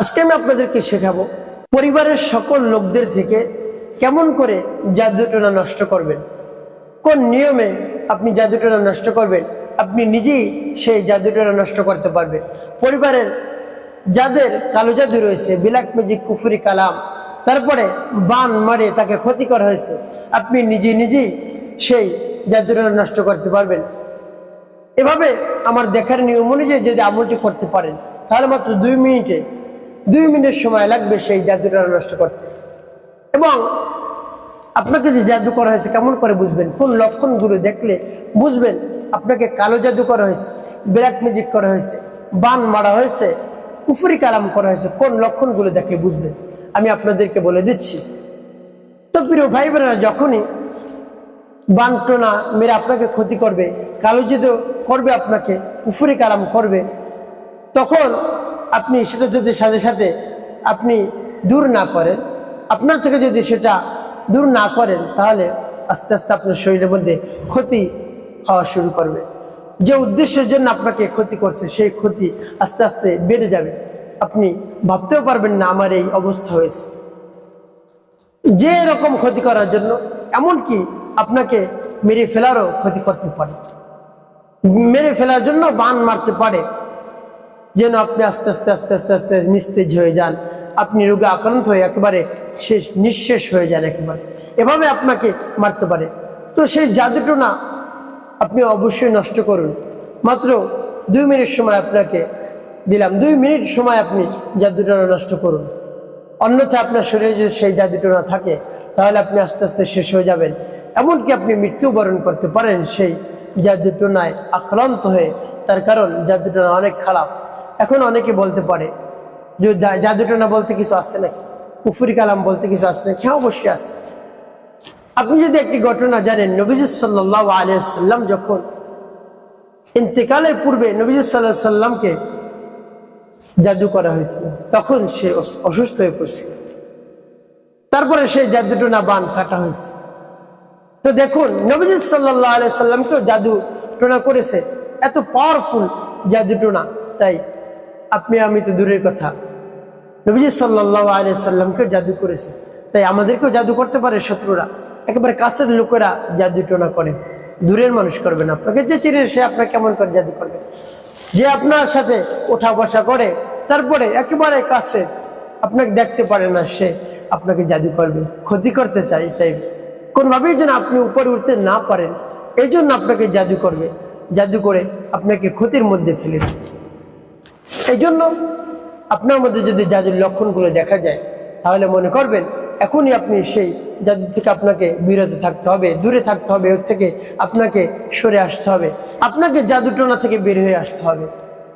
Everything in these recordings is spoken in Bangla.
আজকে আমি আপনাদেরকে শেখাবো পরিবারের সকল লোকদের থেকে কেমন করে জাদুটোনা নষ্ট করবেন। কোন নিয়মে আপনি জাদুটোনা নষ্ট করবেন, আপনি নিজেই সেই জাদুটোনা নষ্ট করতে পারবেন। পরিবারের যাদের কালো জাদু রয়েছে বিলাক ম্যাজিক, কুফুরি কালাম, তারপরে বান মারে তাকে ক্ষতি করা হয়েছে, আপনি নিজে নিজেই সেই জাদুটোনা নষ্ট করতে পারবেন। এভাবে আমার দেখার নিয়ম অনুযায়ী যদি আমলটি করতে পারেন, তাহলে মাত্র দুই মিনিটে দুই মিনিট সময় লাগবে সেই জাদুটা নষ্ট করতে। এবং আপনাকে যে জাদু করা হয়েছে, কেমন করে বুঝবেন? কোন লক্ষণগুলো দেখলে বুঝবেন আপনাকে কালো জাদু করা হয়েছে, ব্ল্যাক ম্যাজিক করা হয়েছে, বান মারা হয়েছে কুফুরি কালাম করা হয়েছে, কোন লক্ষণগুলো দেখলে বুঝবেন? আমি আপনাদেরকে বলে দিচ্ছি। তো প্রিয় ভাই বোনেরা যখনই বান্টনা মেরে আপনাকে ক্ষতি করবে, কালো জাদু করবে আপনাকে কুফুরি কালাম করবে, তখন আপনি সেটা যদি সাথে সাথে আপনি দূর না করেন, আপনার থেকে যদি সেটা দূর না করেন, তাহলে আস্তে আস্তে আপনার শরীরের মধ্যে ক্ষতি হওয়া শুরু করবে। যে উদ্দেশ্যের জন্য আপনাকে ক্ষতি করছে, সেই ক্ষতি আস্তে আস্তে বেড়ে যাবে। আপনি ভাবতেও পারবেন না, আমার এই অবস্থা হয়েছে। যে রকম ক্ষতি করার জন্য, এমনকি আপনাকে মেরে ফেলারও ক্ষতি করতে পারে। মেরে ফেলার জন্য বান মারতে পারে। যেন আপনি আস্তে আস্তে আস্তে আস্তে আস্তে নিস্তেজ হয়ে যান। আপনি রোগে আক্রান্ত হয়ে একেবারে শেষ, নিঃশেষ হয়ে যান একবারে। এভাবে আপনাকে মারতে পারে। তো সেই জাদুটোনা আপনি অবশ্যই নষ্ট করুন। মাত্র দুই মিনিট সময় আপনাকে দিলাম। দুই মিনিট সময় আপনি জাদুটোনা নষ্ট করুন। অন্যথা আপনার শরীরে যদি সেই জাদুটোনা থাকে, তাহলে আপনি আস্তে আস্তে শেষ হয়ে যাবেন। এমনকি আপনি মৃত্যুবরণ করতে পারেন সেই জাদুটোনায় আক্রান্ত হয়ে। তার কারণ জাদুটোনা অনেক খারাপ। এখন অনেকে বলতে পারে যে জাদুটোনা বলতে কিছু আছে নাকি কুফুরি কালাম বলতে কিছু আছে নাকি হ্যাঁ অবশ্যই আছে আপনি যদি একটি ঘটনা জানেন, নবীজ সাল্লাহ আলিয়াল্লাম যখন ইন্তেকালের পূর্বে নবীজ সাল্লাহ সাল্লামকে জাদু করা হয়েছিল, তখন সে অসুস্থ হয়ে পড়ছিল। তারপরে সেই জাদুটোনা বান কাটা হয়েছে। তো দেখুন, নবীজ সাল্লাহ আলিয়া সাল্লামকেও জাদু টোনা করেছে। এত পাওয়ারফুল জাদু টোনা তাই আপনি, আমি তো দূরের কথা। নবীজি সাল্লাহ আলিয়া সাল্লামকেও জাদু করেছে। তাই আমাদেরকেও জাদু করতে পারে শত্রুরা। একেবারে কাছের লোকেরা জাদু টোনা করে। দূরের মানুষ করবে না। আপনাকে যে চিনে সে আপনাকে কেমন করে জাদু করবে। যে আপনার সাথে ওঠা বসা করে, তারপরে একেবারে কাছে, আপনাকে দেখতে পারে না সে আপনাকে জাদু করবে। ক্ষতি করতে চাই চাইবে কোনোভাবেই যেন আপনি উপরে উঠতে না পারেন। এই জন্য আপনাকে জাদু করবে। জাদু করে আপনাকে ক্ষতির মধ্যে ফেলে এই জন্য আপনার মধ্যে যদি জাদুর লক্ষণগুলো দেখা যায়, তাহলে মনে করবেন এখনই আপনি সেই জাদু থেকে আপনাকে বিরত থাকতে হবে, দূরে থাকতে হবে, ওর থেকে আপনাকে সরে আসতে হবে। আপনাকে জাদুটোনা থেকে বের হয়ে আসতে হবে।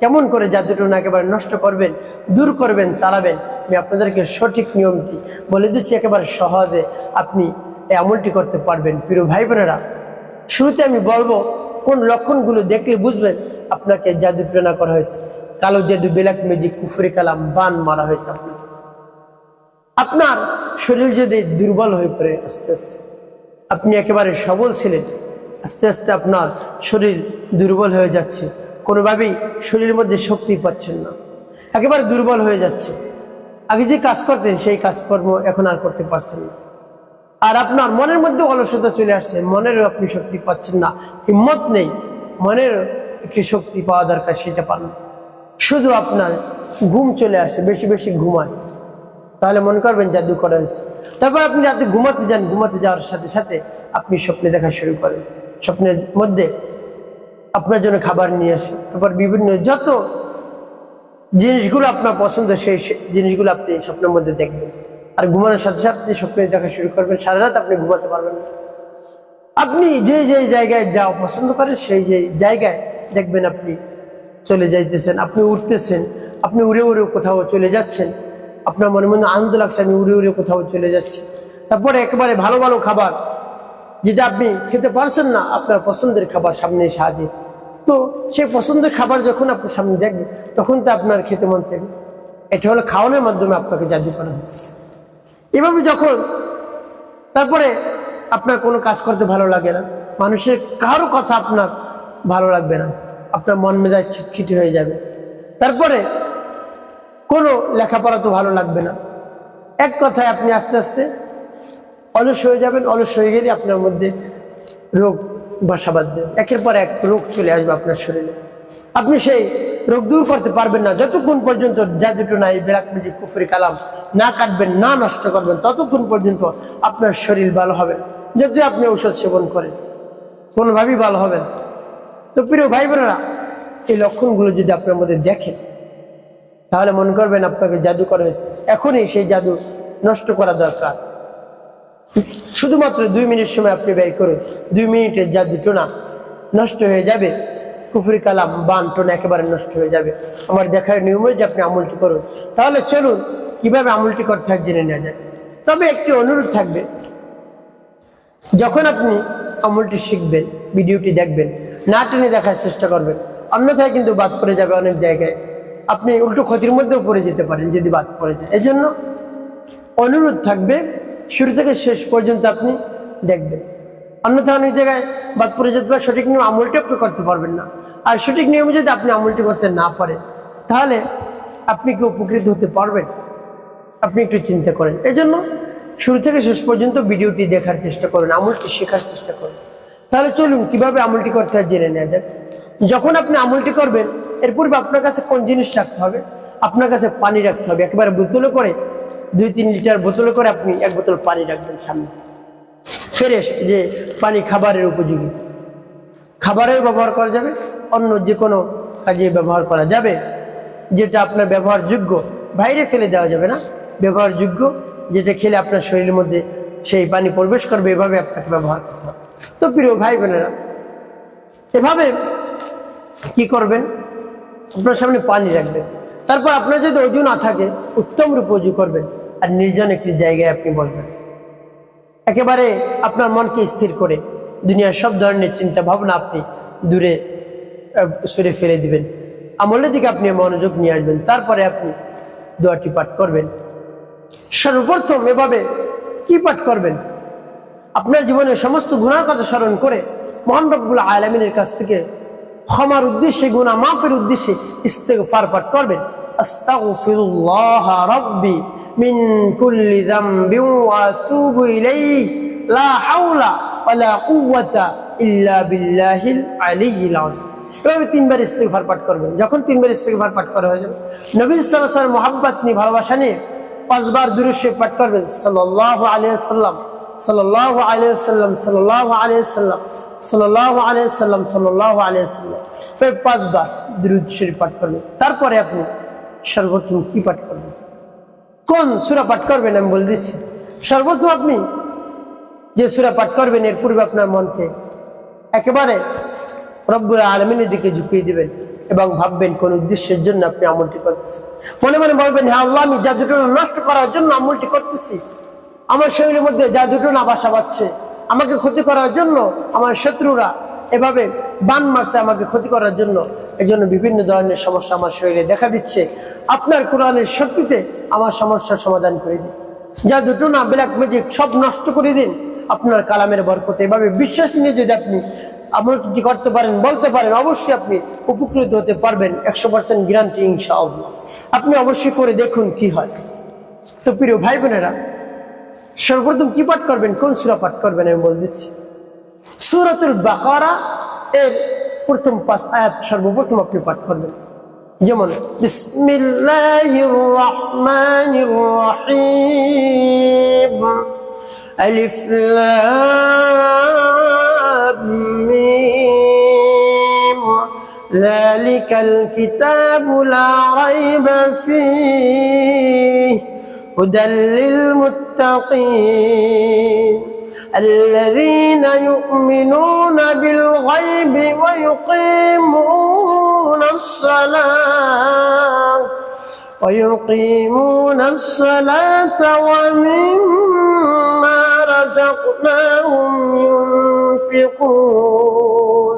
কেমন করে জাদুটোনা একেবারে নষ্ট করবেন, দূর করবেন, তাড়াবেন, আমি আপনাদেরকে সঠিক নিয়মটি বলে দিচ্ছি, একেবারে সহজে আপনি এই আমলটি করতে পারবেন। প্রিয় ভাই বোনেরা শুরুতে আমি বলব কোন লক্ষণগুলো দেখলে বুঝবেন আপনাকে জাদু প্রেরণা করা হয়েছে। কালো জাদু বেলাক মেজিক কুফরি কালাম বান মারা হয়েছে আপনাকে আপনার শরীর যদি দুর্বল হয়ে পড়ে আস্তে আস্তে, আপনি একেবারে সবল ছিলেন, আস্তে আস্তে আপনার শরীর দুর্বল হয়ে যাচ্ছে। কোনোভাবেই শরীরের মধ্যে শক্তি পাচ্ছেন না। একেবারে দুর্বল হয়ে যাচ্ছে। আগে যে কাজ করতেন, সেই কাজকর্ম এখন আর করতে পারছেন না। আর আপনার মনের মধ্যে অলসতা চলে আসছে, মনেরও আপনি শক্তি পাচ্ছেন না। হিম্মত নেই মনের একটি শক্তি পাওয়া দরকার, সেটা পান না। শুধু আপনার ঘুম চলে আসে, বেশি বেশি ঘুমায়। তাহলে মনে করবেন জাদু করা হয়েছে। তারপর আপনি রাতে ঘুমাতে যান, ঘুমাতে যাওয়ার সাথে সাথে আপনি স্বপ্নে দেখা শুরু করেন। স্বপ্নের মধ্যে আপনার জন্য খাবার নিয়ে আসে। তারপর বিভিন্ন যত জিনিসগুলো আপনার পছন্দ, সেই জিনিসগুলো আপনি স্বপ্নের মধ্যে দেখবেন। আর ঘুমানোর সাথে সাথে আপনি স্বপ্নে দেখা শুরু করবেন, সারা রাত আপনি ঘুমাতে পারবেন আপনি যে যে জায়গায় যাওয়া পছন্দ করেন, সেই যে জায়গায় দেখবেন আপনি চলে যাইতেছেন, আপনি উঠতেছেন, আপনি উড়ে উড়ে কোথাও চলে যাচ্ছেন, আপনার মনে মনে আনন্দ লাগছে আমি উড়ে উড়ে কোথাও চলে যাচ্ছি। তারপরে একেবারে ভালো ভালো খাবার, যেটা আপনি খেতে পারছেন না, আপনার পছন্দের খাবার সামনে হাজির। তো সেই পছন্দের খাবার যখন আপনার সামনে দেখবেন, তখন তো আপনার খেতে মন চাইবে। এটা হলো খাওয়ানোর মাধ্যমে আপনাকে জাদু করা হচ্ছে। এভাবে যখন, তারপরে আপনার কোনো কাজ করতে ভালো লাগে না, মানুষের কারও কথা আপনার ভালো লাগবে না। আপনার মন মেজাজ খিটখিটি হয়ে যাবে। তারপরে কোনো লেখাপড়া তো ভালো লাগবে না। এক কথায় আপনি আস্তে আস্তে অলস হয়ে যাবেন, অলস হয়ে গেলে আপনার মধ্যে রোগ বাসা বাঁধবে। একের পর এক রোগ চলে আসবে আপনার শরীরে। আপনি সেই রোগ দূর করতে পারবেন না। যতক্ষণ পর্যন্ত জাদুটো নাই ব্ল্যাক ম্যাজিক কুফরি কালাম না কাটবেন, না নষ্ট করবেন, ততক্ষণ পর্যন্ত আপনার শরীর ভালো হবে যদি আপনি ঔষধ সেবন করেন, কোনোভাবেই ভালো হবে না। তো প্রিয় ভাই বোনেরা এই লক্ষণগুলো যদি আপনার মধ্যে দেখেন, তাহলে মনে করবেন আপনাকে জাদু করা হয়েছে। এখনই সেই জাদু নষ্ট করা দরকার। শুধুমাত্র দুই মিনিট সময় আপনি ব্যয় করুন। দুই মিনিটের জাদু টোনা নষ্ট হয়ে যাবে। কুফরি কালাম, বান টোনা একেবারে নষ্ট হয়ে যাবে। আমার দেখার নিয়ম যে আপনি আমলটি করুন, তাহলে চলুন কীভাবে আমলটি করতে হয় জেনে নেওয়া যায় তবে একটি অনুরোধ থাকবে যখন আপনি আমলটি শিখবেন, ভিডিওটি দেখবেন, না টেনে দেখার চেষ্টা করবেন, অন্যথায় কিন্তু বাদ পড়ে যাবে অনেক জায়গায়। আপনি উল্টো ক্ষতির মধ্যেও পড়ে যেতে পারেন যদি বাদ পড়ে যায়। এজন্য অনুরোধ থাকবে, শুরু থেকে শেষ পর্যন্ত আপনি দেখবেন। অন্যথায় অনেক জায়গায় বাদ পড়ে যেতে পারে, সঠিক নিয়ম আমলটি আপনি করতে পারবেন না। আর সঠিক নিয়মে যদি আপনি আমলটি করতে না পারেন, তাহলে আপনি কি উপকৃত হতে পারবেন? আপনি একটু চিন্তা করেন। এই জন্য শুরু থেকে শেষ পর্যন্ত ভিডিওটি দেখার চেষ্টা করুন, আমলটি শেখার চেষ্টা করুন। তাহলে চলুন, কীভাবে আমলটি করতে হয় জেনে নেওয়া যাক। যখন আপনি আমলটি করবেন, এর পূর্বে আপনার কাছে কোন জিনিস রাখতে হবে? আপনার কাছে পানি রাখতে হবে, একেবারে বোতলে করে, দুই তিন লিটার বোতলে করে আপনি এক বোতল পানি রাখবেন সামনে। ফ্রেশ যে পানি খাবারের উপযোগী। খাবারেও ব্যবহার করা যাবে, অন্য যে কোনো কাজে ব্যবহার করা যাবে, যেটা আপনার ব্যবহারযোগ্য। বাইরে ফেলে দেওয়া যাবে না, ব্যবহারযোগ্য যেটা খেলে আপনার শরীরের মধ্যে সেই পানি প্রবেশ করবে, এভাবে আপনাকে ব্যবহার করতে হবে। তো প্রিয় ভাই বোনেরা, এভাবে কি করবেন? আপনার সামনে পানি রাখবেন। তারপর আপনার যদি অজু না থাকে, উত্তম রূপে অজু করবেন। আর নির্জন একটি জায়গায় আপনি বলবেন। একেবারে আপনার মনকে স্থির করে দুনিয়ার সব ধরনের চিন্তা ভাবনা আপনি দূরে সরে ফেলে দিবেন। আমলের দিকে আপনি মনোযোগ নিয়ে আসবেন। তারপরে আপনি দোয়াটি পাঠ করবেন। সর্বপ্রথম এভাবে কি পাঠ করবেন? আপনার জীবনের সমস্ত গুণার কথা স্মরণ করে মহান রব্বুল আলমিনের কাছ থেকে ক্ষমার উদ্দেশ্যে গুণা মাফের উদ্দেশ্যে ইস্তেগফার পাঠ করবেন। আস্তাগফিরুল্লাহ রাব্বি মিন লা ইল্লা তিনবার পাঠ করবেন। যখন তিনবার ইস্তেগফার পাঠ করা হয়ে যাবে, নবী সাল্লাল্লাহু আলাইহি নিয়ে, ভালোবাসা নিয়ে পাঁচবার দুরুশে পাঠ করবেন। সাল্লাম সাল্লাল্লাহু আলাইহি সাল্লাম সাল্লাল্লাহু আলাইহি সাল্লাম সাল্লাল্লাহু আলাইহি সাল্লাম এই পাঁচবার দুরূদ শরীফ পাঠ করবেন। তারপরে আপনি সর্বপ্রথম কি পাঠ করবেন? কোন সূরা পাঠ করবেন আমি বলে দিচ্ছি। সর্বপ্রথম আপনি যে সূরা পাঠ করবেন, এর পূর্বে আপনার মনকে একেবারে রব্বুল আলমিনের দিকে ঝুঁকিয়ে দিবেন। এবং ভাববেন কোন উদ্দেশ্যের জন্য আপনি আমলটি করতেছেন। মনে মনে বলবেন হ্যাঁ আল্লাহ, আমি জাদুটো নষ্ট করার জন্য আমলটি করতেছি। আমার শরীরের মধ্যে জাদুটো না বাসা বাঁধছে, আমাকে ক্ষতি করার জন্য আমার শত্রুরা এভাবে বান মারছে আমাকে ক্ষতি করার জন্য। এই জন্য বিভিন্ন ধরনের সমস্যা আমার শরীরে দেখা দিচ্ছে। আপনার কোরআনের শক্তিতে আমার সমস্যার সমাধান করে দিন। যা দুটো না ব্ল্যাক ম্যাজিক সব নষ্ট করে দিন। আপনার কালামের বরকতে এভাবে বিশ্বাস নিয়ে যদি আপনি আমলটি করতে পারেন, বলতে পারেন, অবশ্যই আপনি উপকৃত হতে পারবেন, একশো পার্সেন্ট গ্যারান্টি ইনশাআল্লাহ। আপনি অবশ্যই করে দেখুন কি হয়। তো প্রিয় ভাই বোনেরা সর্বপ্রথম কি পাঠ করবেন? কোন সুরা পাঠ করবেন আমি বলে দিচ্ছি। সুরাতুল বাকারা এর প্রথম পাঁচ আয়াত সর্বপ্রথম আপনি পাঠ করবেন। যেমন মিম ذلك الكتاب لا ريب فيه. هدى للمتقين. الذين يؤمنون بالغيب ويقيمون الصلاة ويقيمون الصلاة ومما رزقناهم ينفقون.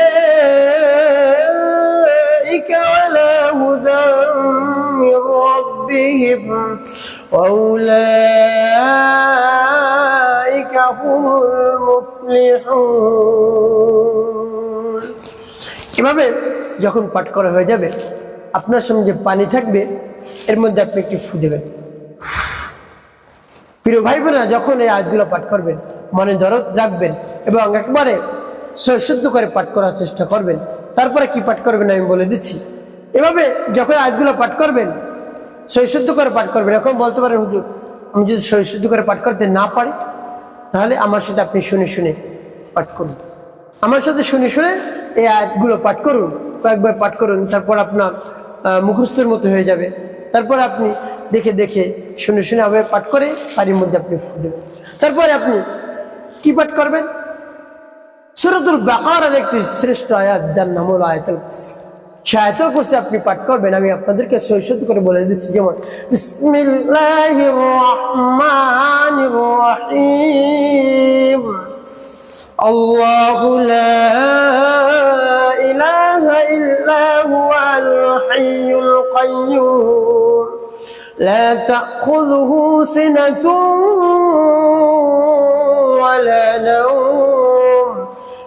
ربهم وأولئك هم المفلحون এভাবে যখন পাঠ করা হয়ে যাবে আপনার সামনে যে পানি থাকবে এর মধ্যে আপনি একটি ফু দেবেন প্রিয় ভাই বোনেরা যখন এই আয়াতগুলো পাঠ করবেন মনে দরদ রাখবেন এবং একবারে শুদ্ধ করে পাঠ করার চেষ্টা করবেন তারপরে কি পাঠ করবেন আমি বলে দিচ্ছি এভাবে যখন আয়াতগুলো পাঠ করবেন শুদ্ধ করে পাঠ করবেন এখন বলতে পারেন হুজুর, আমি যদি শুদ্ধ করে পাঠ করতে না পারি, তাহলে আমার সাথে আপনি শুনে শুনে পাঠ করুন। আমার সাথে শুনে শুনে এই আয়াতগুলো পাঠ করুন, কয়েকবার পাঠ করুন, তারপর আপনার মুখস্থের মতো হয়ে যাবে। তারপর আপনি দেখে দেখে শুনে শুনে আবার পাঠ করে পানির মধ্যে আপনি দেবেন। তারপরে আপনি কি পাঠ করবেন? সুরতুল বাকার একটি শ্রেষ্ঠ আয়াত, যার নাম হলো আয়াতুল কুরসি সে আয়াতুল কুরসি আপনি পাঠ করবেন আমি আপনাদেরকে সৈসদ করে বলে দিচ্ছি যেমন বিসমিল্লাহির রহমানির রহিম الله لا إله إلا هو الحي القيوم لا تأخذه سنة ولا نوم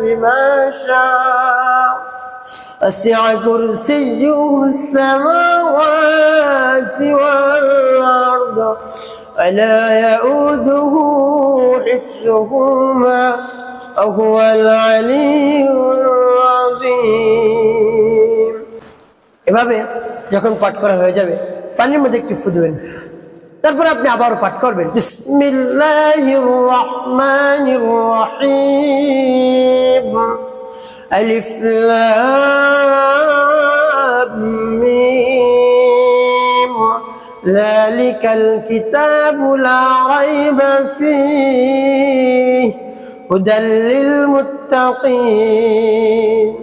بما شاء وسع كرسيه السماوات والأرض ولا يؤوده حفظهما وهو العلي العظيم এভাবে যখন পাঠ করা হয়ে যাবে পানির মধ্যে একটু ফুদবেন তারপর আপনি আবারও পাঠ করবেন বিসমিল্লাহির রহমানির রহিম আলিফ লাম মিম ذلك الكتاب لا ريب فيه هدى للمتقين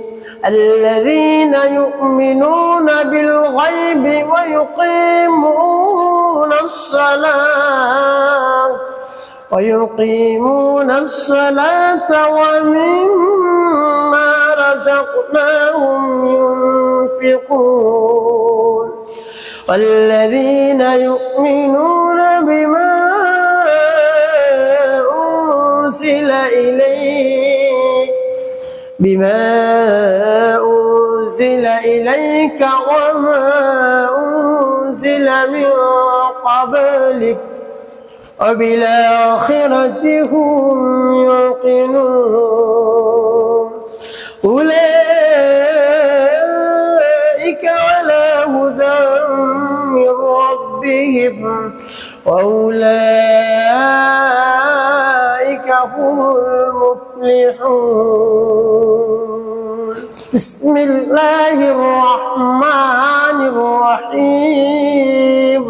الذين يؤمنون بالغيب ويقيمون الصلاة ويقيمون الصلاة ومما رزقناهم ينفقون والذين يؤمنون بما أنزل إليك بما أنزل إليك وما أنزل من قبلك وبالآخرة هم يوقنون. أولئك على هدى من ربهم وأولئك هم المفلحون. بسم الله الرحمن الرحيم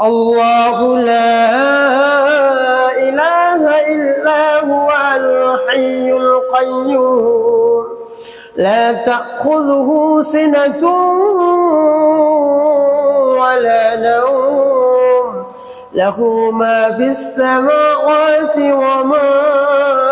الله لا إله إلا هو الحي القيوم لا تأخذه سنة ولا نوم له ما في السماوات وما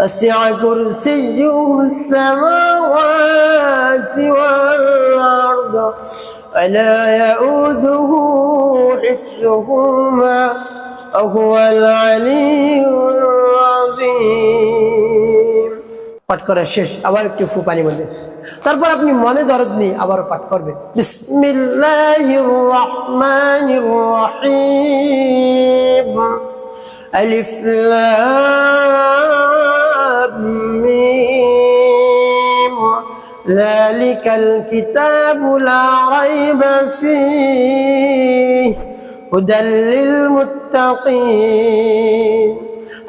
وسع كرسيه السماوات والأرض ولا يؤوده حفظهما وهو العلي العظيم পাঠ করা শেষ আবার একটু ফু পানির মধ্যে তারপর আপনি মনে দরদ নিয়ে আবারও পাঠ করবেন বিসমিল্লাহির রহমানির রহিম আলিফ লাম মিম ذلك الكتاب لا ريب فيه. هدى للمتقين.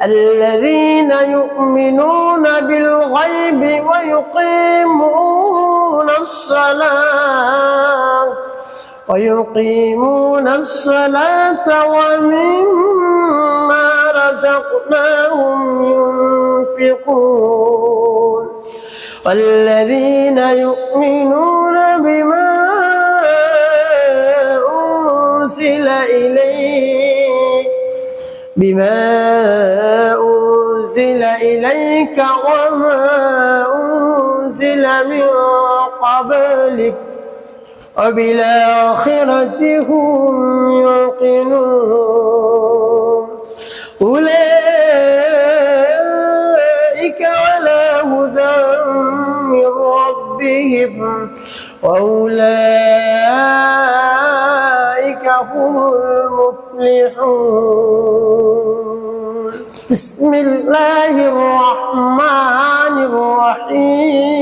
الذين يؤمنون بالغيب ويقيمون الصلاة. ويقيمون الصلاة ومما رزقناهم ينفقون. والذين يؤمنون بما أنزل إليك بما أنزل إليك وما أنزل من قبلك وبالآخرة هم يوقنون. أولئك على هدى من ربهم وأولئك هم المفلحون. بسم الله الرحمن الرحيم.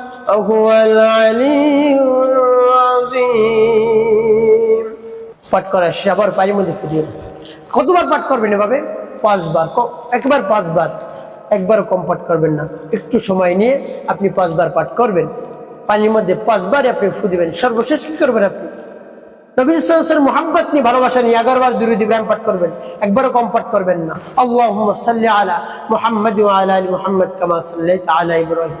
وهو العلي العظيم পাঠ করা শেষ আবার পানির মধ্যে ফুটিয়ে দেন। কতবার পাঠ করবেন এভাবে পাঁচবার ক- একবার পাঁচবার একবারও কম পাঠ করবেন না একটু সময় নিয়ে আপনি পাঁচবার পাঠ করবেন পানির মধ্যে পাঁচবার আপনি ফু দিবেন সর্বশেষ কি করবেন আপনি নবী সাল্লাল্লাহু মোহাম্মত নিয়ে ভালোবাসা নিয়ে এগারো বার দুরুদ ইব্রাহিম পাঠ করবেন একবারও কম পাঠ করবেন না আল্লাহুম্মা সাল্লি আলা মুহাম্মদ ওয়া আলা আলি মুহাম্মদ কামা সাল্লাইতা আলা ইব্রাহিম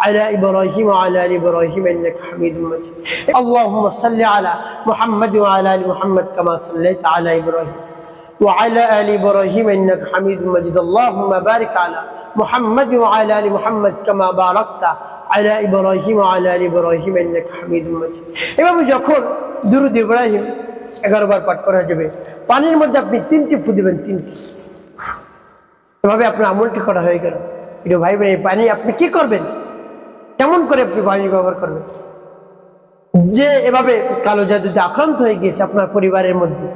على إبراهيم وعلى آل إبراهيم إنك حميد مجيد اللهم صل على محمد وعلى آل محمد كما صليت على إبراهيم وعلى آل إبراهيم إنك حميد مجيد اللهم بارك على محمد وعلى آل محمد كما باركت على إبراهيم وعلى آل إبراهيم إنك حميد مجيد এভাবে যখন দুরুদ ইব্রাহিম এগারো বার পাঠ করা যাবে পানির মধ্যে আপনি তিনটি ফু দিবেন তিনটি এভাবে আপনার আমলটি করা হয়ে গেল প্রিয় ভাই বোন এই পানি আপনি কি করবেন কেমন করে আপনি পানি ব্যবহার করবেন? যে এভাবে কালো জাদুতে আক্রান্ত হয়ে গিয়েছে আপনার পরিবারের মধ্যে,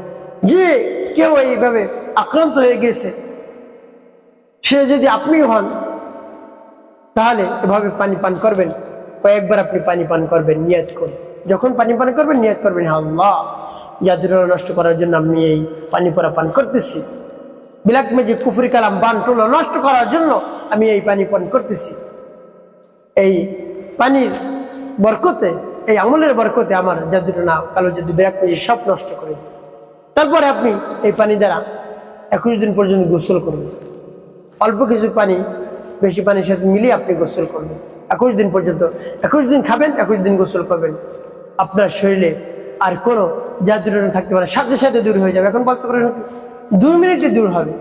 যে কেউ এইভাবে আক্রান্ত হয়ে গেছে সে যদি আপনি হন, তাহলে এভাবে পানি পান করবেন। কয়েকবার আপনি পানি পান করবেন, নিয়াত করে যখন পানি পান করবেন, নিয়াত করবেন, "হে আল্লাহ জাদুটা নষ্ট করার জন্য আমি এই পানি পরা পান করতেছি। বিলাক মেজি কুফরি কালাম, বান টুলো নষ্ট করার জন্য আমি এই পানি পান করতেছি। এই পানির বরকতে, এই আমলের বরকতে আমার জাদুটা না, কালো জাদু বিরাট সব নষ্ট করে তারপরে আপনি এই পানি দ্বারা একুশ দিন পর্যন্ত গোসল করবেন। অল্প কিছু পানি, বেশি পানির সাথে মিলিয়ে আপনি গোসল করবেন। একুশ দিন পর্যন্ত, একুশ দিন খাবেন, একুশ দিন গোসল করবেন। আপনার শরীরে আর কোনো জাদুটনা থাকতে পারে সাথে সাথে দূর হয়ে যাবে। এখন বলতে পারেন দুই মিনিটে দূর হবে।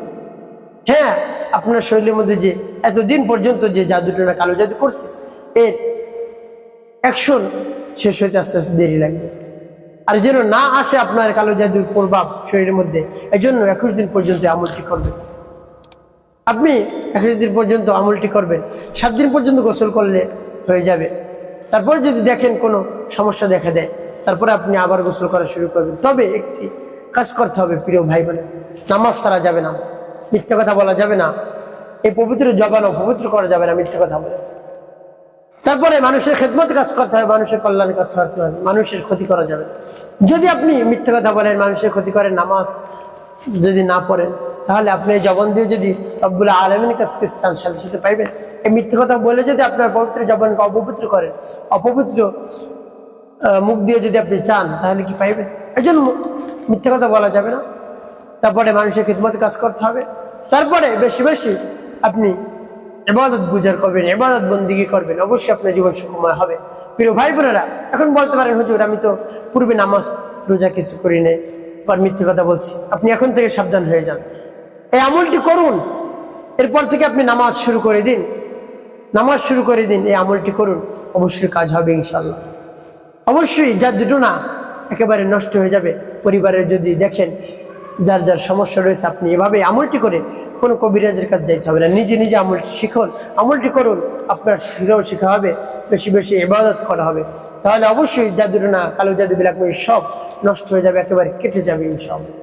হ্যাঁ আপনার শরীরের মধ্যে যে এতদিন পর্যন্ত যে জাদুটনা কালো জাদু করছে, এর অ্যাকশন শেষ হইতে আস্তে আস্তে দেরি লাগবে। আর যেন না আসে আপনার কালো জাদুর প্রভাব শরীরের মধ্যে এই জন্য একুশ দিন পর্যন্ত আমলটি করবেন। আপনি একুশ দিন পর্যন্ত আমলটি করবেন, সাত দিন পর্যন্ত গোসল করলে হয়ে যাবে। তারপর যদি দেখেন কোনো সমস্যা দেখা দেয়, তারপরে আপনি আবার গোসল করা শুরু করবেন। তবে একটি কাজ করতে হবে প্রিয় ভাই বোনে নামাজ ছাড়া যাবে না। মিথ্যা কথা বলা যাবে না। এই পবিত্র জবান অপবিত্র করা যাবে না মিথ্যা কথা বলে। তারপরে মানুষের খেদমত কাজ করতে হবে, মানুষের কল্যাণ কাজ করতে হবে, মানুষের ক্ষতি করা যাবে যদি আপনি মিথ্যা কথা বলেন, মানুষের ক্ষতি করেন, নামাজ যদি না পড়েন, তাহলে আপনি জবন দিয়ে যদি রব্বুল আলমিনের কিছু চান সাথে সাথে পাইবেন, এই মিথ্যা কথা বলে যদি আপনার পবিত্র জবনকে অপবিত্র করেন, অপবিত্র মুখ দিয়ে যদি আপনি চান, তাহলে কি পাইবেন? এই জন্য মিথ্যা কথা বলা যাবে না। তারপরে মানুষের খিদমত কাজ করতে হবে। তারপরে বেশি বেশি আপনি এবাদত গুজার করবেন এবাদত বন্দিগি করবেন। অবশ্যই আপনার জীবন সুখময় হবে। প্রিয় ভাই বোনেরা এখন বলতে পারেন, হুজুর, আমি তো পূর্বে নামাজ রোজা কিছু করি নাই আর মিথ্যে কথা বলছি। আপনি এখন থেকে সাবধান হয়ে যান। এই আমলটি করুন। এরপর থেকে আপনি নামাজ শুরু করে দিন। নামাজ শুরু করে দিন, এই আমলটি করুন। অবশ্যই কাজ হবে ইনশাল্লাহ অবশ্যই যার দুটো না, একেবারে নষ্ট হয়ে যাবে। পরিবারের যদি দেখেন যার যার সমস্যা রয়েছে, আপনি এভাবে আমলটি করে কোনো কবিরাজের কাছে যাইতে হবে না। নিজে নিজে আমলটি শিখুন, আমলটি করুন, আপনার শিখাও শেখা হবে, বেশি বেশি ইবাদত করা হবে। তাহলে অবশ্যই জাদুর না, কালো জাদু বিলাক সব নষ্ট হয়ে যাবে, একেবারে কেটে যাবে ইনশাল্লাহ